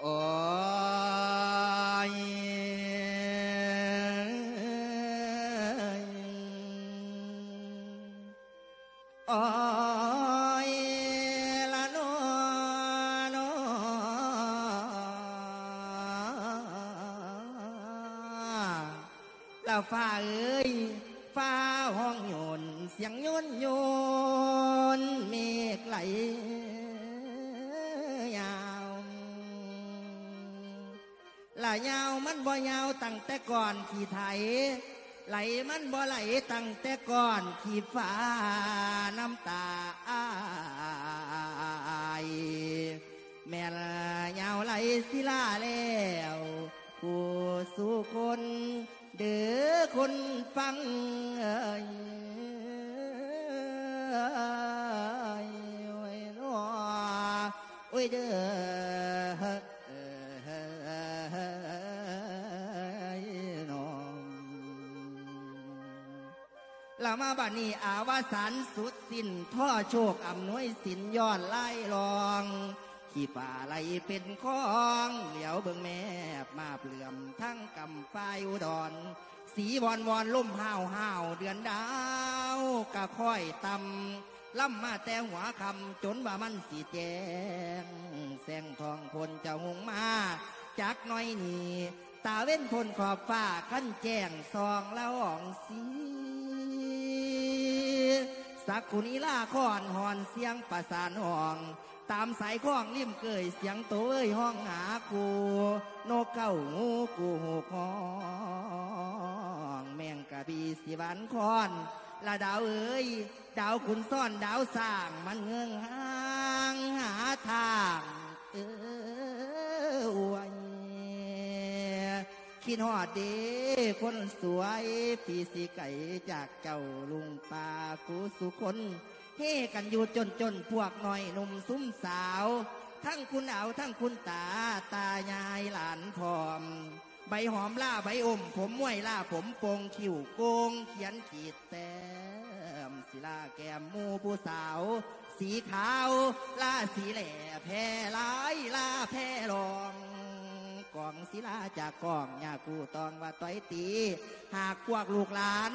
โอ้ยโอ้ยละโนโนแล้วฟ้าเอ้ยฟ้าห้องโยนเสียงโยนโยนเมฆไหละยาวมันบ่ยาวตั้งแต่ก่อนขี่ไถ ไหลมันบ่ไหลตั้งแต่ก่อนขี่ฟ้าน้ำตาอายแม่ละยาวไหลศิลาแล้วผู้สู่คนเด้อคนฟังเอ้ยโอ้ยน้อโอ้ยเด้อ ลามาบัดนี้อาวาสานสุดสิ้นท่อโชคอำนวยสินย้อนไล่ลองขี่ป่าไหลเป็นคองเหลียวเบิ่งแม่มาเปลื่อมทั้งกำฝ้ายอุดร สีวอนวอนล่มห้าวห้าวเดือนดาวกะค่อยตำล่ำมาแต่หัวคำจนว่ามันสีแจงแสงทองพลจ้าหงมาจากหน้อยนี่ตาเว้นพลขอบฟ้าขั้นแจ้งซองละอ่องสี สักคุนีลาคอนหอนเสียงประสานห้อง ตามสายข้องริมเกยเสียงโตเอ้ยห้องหากูนกเก้างูกูหูคองแมงกะบีสิวันคอนละดาวเอ้ย ดาวขุนซ่อนดาวสร้างมันเงืองห คิดฮอดเดีคนสวยพี่สีไก่จากเจ้าลุงป่ากูสุคนเฮกันอยู่จนจนพวกหน่อยหนุ่มซุ้มสาว ทั้งคุณเอาทั้งคุณตาตายายหลานพร้อม ใบหอมล่าใบอม ผมมวยล่าผมโปงคิ้วโกง เขียนขีดแต้มศิลาแก้มมูผู้สาว สีขาวล่าสีแหล่แพร่ลายล่าแพร่ลอง องศิลาจากกองยากูตองว่าต้อยตี หากพวกลูกหลาน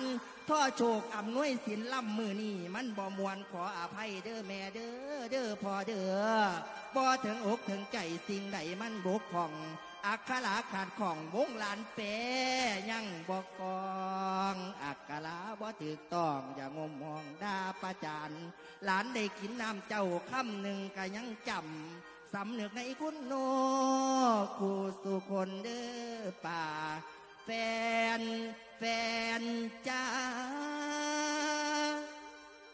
ท่อโชคอำนวยสินล่ำมือนี่มันบ่มวนขออภัยเด้อแม่เด้อเด้อพ่อเด้อบ่ถึงอกถึงใจสิ่งใดมันบกพ่องอักขระขาดของวงหลานเปยังบอกกองอักขระบ่ถึกต้องอย่างมมองดาประจานหลานได้กินน้ำเจ้าคำหนึ่งก็ยังจำ สำนึกในคุณโนกูสุคนเด้อป่า แฟน แฟนจ้า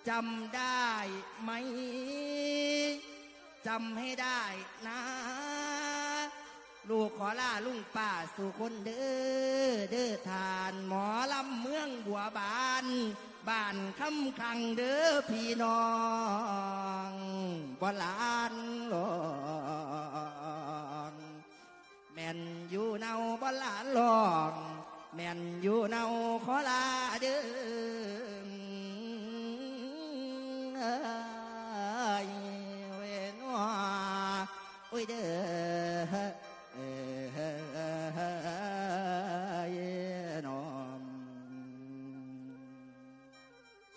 จำได้ไหมจำให้ได้นะ ลูกขอลาลุงป้าสู่คนเด้อเด้อทาน หมอลำเมืองบัวบาน บ้านคำคังเด้อพี่น้องบ่ลานหลองแม่นอยู่เนาบ่ลานหลองแม่นอยู่เนาขอลาเด้อเอ้ยเวนว่าโอ้ยเด้อ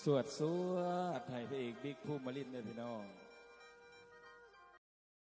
สวดสวดให้พระเอกบิ๊กผู้มาลินเนี่ยพี่น้อง